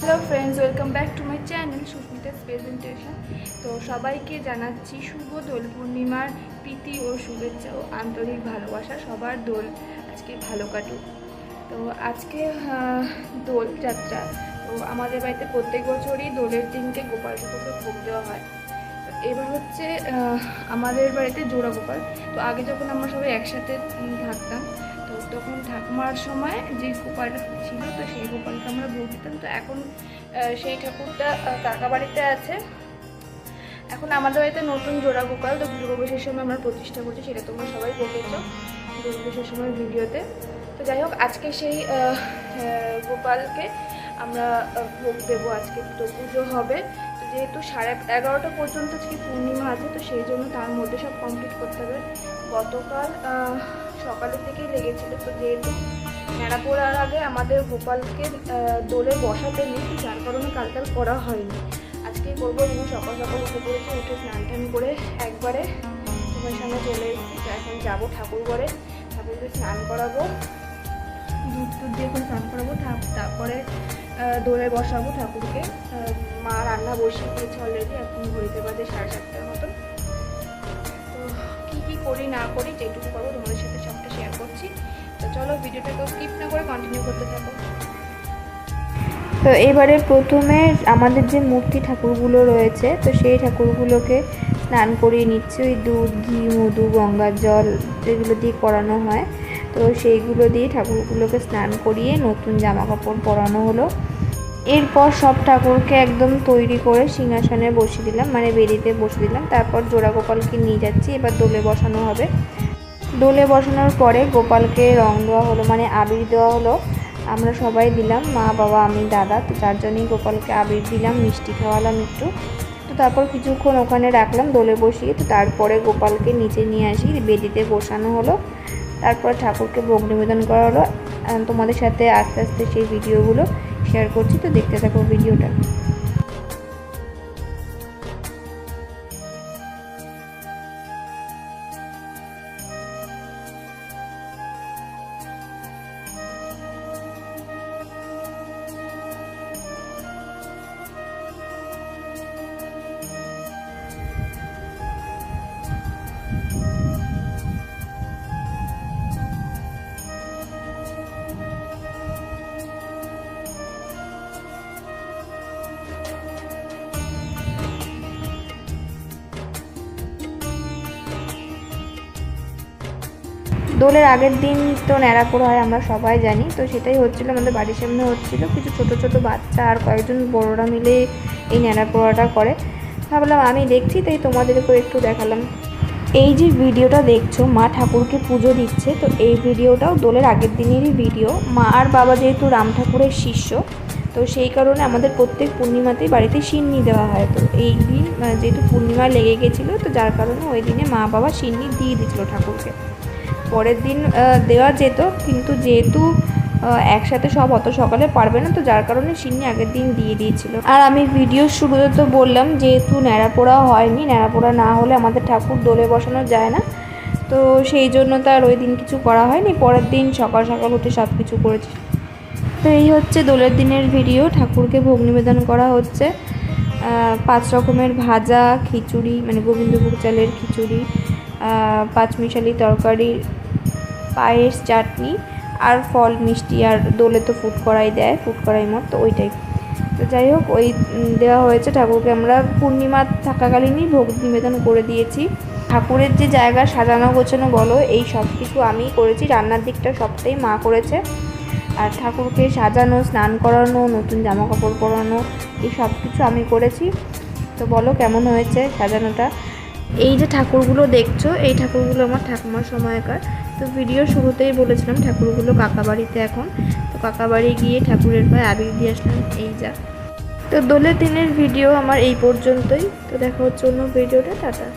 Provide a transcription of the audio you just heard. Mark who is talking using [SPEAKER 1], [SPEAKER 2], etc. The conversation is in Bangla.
[SPEAKER 1] Hello friends welcome back to my channel Susmita's presentation তো সবাইকে জানাচ্ছি শুভ দোল পূর্ণিমার প্রীতি ও শুভেচ্ছা ও আন্তরিক ভালোবাসা। সবার দোল আজকে ভালো কাটুক। তো আজকে দোল যাত্রা। তো আমাদের বাড়িতে প্রত্যেক বছরই দোলের দিনকে গোপাল ঠাকুরকে ভোগ দেওয়া হয়। এবার হচ্ছে আমাদের বাড়িতে জোড়া গোপাল। তো আগে যখন আমরা সবাই একসাথে থাকতাম, তো তখন ঠাকুমার সময় যে গোপালটা ছিল, তো সেই গোপালকে আমরা ভোগ দিতাম। তো এখন সেই ঠাকুরটা কাকা বাড়িতে আছে। এখন আমাদের বাড়িতে নতুন জোড়া গোপাল, তো দুর্গাপুজোর সময় আমরা প্রতিষ্ঠা করছি, সেটা তোমরা সবাই দেখেছ দুর্গাপুজোর সময় ভিডিওতে। তো যাই হোক, আজকে সেই গোপালকে আমরা ভোগ দেবো আজকে। তো পুজো হবে যেহেতু সাড়ে এগারোটা পর্যন্ত আজকে পূর্ণিমা আছে, তো সেই জন্য তার মধ্যে সব কমপ্লিট করতে হবে। গতকাল সকালের থেকেই লেগেছিল। তো যেহেতু নেড়া পড়ার আগে আমাদের গোপালকে দোলে বসাতে নেই যার কারণে কালকাল করা হয়নি। আজকে করব এবং সকাল সকাল উঠে পড়েছি, উঠে স্নান টান করে একবারে তোমার সামনে চলে এসেছি। এখন যাব ঠাকুর ঘরে, ঠাকুরকে স্নান করাবো, দুধ টুধ দিয়ে এখন স্নান করাবো তারপরে দোলে বসাবো ঠাকুরকে। মা রান্না বসিয়ে দিয়েছে অলরেডি এখন ঘড়িতে বাজে সাড়ে সাতটার মতন। করি, না করি, যেটুকু করব তোমাদের সাথে সবটা শেয়ার করছি। তো চলো ভিডিওটাকে স্কিপ না করে কন্টিনিউ করতে থাকো। তো এবারে প্রথমে আমাদের যে মূর্তি ঠাকুরগুলো রয়েছে, তো সেই ঠাকুরগুলোকে স্নান করিয়ে নিচ্ছে। ওই দুধ, ঘি, মধু, গঙ্গার জল যেগুলো দিয়ে করানো হয়, তো সেইগুলো দিয়ে ঠাকুরগুলোকে স্নান করিয়ে নতুন জামা কাপড় পরানো হলো। এরপর সব ঠাকুরকে একদম তৈরি করে সিংহাসনে বসিয়ে দিলাম মানে বেদিতে বসিয়ে দিলাম। তারপর জোড়া গোপালকে নিয়ে যাচ্ছি, এবার দোলে বসানো হবে। দোলে বসানোর পরে গোপালকে রং দেওয়া হলো মানে আবির দেওয়া হলো। আমরা সবাই দিলাম, মা, বাবা, আমি, দাদা, তো চারজনই গোপালকে আবির দিলাম, মিষ্টি খাওয়ালাম একটু। তো তারপর কিছুক্ষণ ওখানে রাখলাম, দোলে বসিয়ে। তো তারপরে গোপালকে নিচে নিয়ে আসি, বেদিতে বসানো হলো। তারপর ঠাকুরকে ভোগ নিবেদন করা হলো। তোমাদের সাথে আস্তে আস্তে সেই ভিডিওগুলো শেয়ার করছি তো দেখতে থাকো ভিডিওটা দোলের আগের দিন তো ন্যাড়াপোড়া হয়, আমরা সবাই জানি। তো সেটাই হচ্ছিল, আমাদের বাড়ির সামনে হচ্ছিল। কিছু ছোট ছোট বাচ্চা আর কয়েকজন বড়রা মিলে এই ন্যাড়াপোড়াটা করে। ভাবলাম আমি দেখছি, তাই তোমাদেরকেও একটু দেখালাম। এই যে ভিডিওটা দেখছ, মা ঠাকুরকে পুজো দিচ্ছে, তো এই ভিডিওটাও দোলের আগের দিনেরই ভিডিও। মা আর বাবা যেহেতু রাম ঠাকুরের শিষ্য, তো সেই কারণে আমাদের প্রত্যেক পূর্ণিমাতেই বাড়িতে সিন্নি দেওয়া হয়। তো এই দিন যেহেতু পূর্ণিমা লেগে গেছিল, তো যার কারণে ওই দিনে মা বাবা সিন্নি দিয়ে দিয়েছিল ঠাকুরকে। পরের দিন দেওয়া যেত। কিন্তু যেহেতু একসাথে সব অত সকালে পারবে না, তো যার কারণে সিন্নি আগের দিন দিয়ে দিয়েছিল। আর আমি ভিডিও শুরুতে তো বললাম, যেহেতু ন্যাড়াপোড়া হয়নি, ন্যাড়াপোড়া না হলে আমাদের ঠাকুর দোলে বসানো যায় না। তো সেই জন্য তার ওই দিন কিছু করা হয়নি, পরের দিন সকাল সকাল উঠে সব কিছু করেছি। তো এই হচ্ছে দোলের দিনের ভিডিও, ঠাকুরকে ভোগ নিবেদন করা হচ্ছে। পাঁচ রকমের ভাজা, খিচুড়ি মানে গোবিন্দভোগ চালের খিচুড়ি পাঁচমিশালি তরকারি, পায়েস, চাটনি আর ফল, মিষ্টি আর দোলে তো ফুড করাই দেয় ফুড করাই মত তো ওইটাই। তো যাই হোক, ওই দেওয়া হয়েছে ঠাকুরকে। আমরা পূর্ণিমা থাকাকালীনই ভোগ নিবেদন করে দিয়েছি। ঠাকুরের যে জায়গা, সাজানো, গোছানো বলো, এই সব কিছু আমিই করেছি। রান্নার দিকটা সবটাই মা করেছে। আর ঠাকুরকে সাজানো, স্নান করানো, নতুন জামা কাপড় পরানো, এই সব কিছু আমি করেছি। তো বলো, কেমন হয়েছে সাজানোটা? এই যে ঠাকুরগুলো দেখছ, এই ঠাকুরগুলো আমার ঠাকুমার সময়কার। তো ভিডিও শুরুতেই বলেছিলাম ঠাকুরগুলো কাকা বাড়িতে এখন। তো কাকা বাড়ি গিয়ে ঠাকুরের পায়ে আবির দিয়ে আসলাম, এই যা। তো দোলের দিনের ভিডিও আমার এই পর্যন্তই। তো দেখা হচ্ছে অন্য ভিডিওটা টাটা।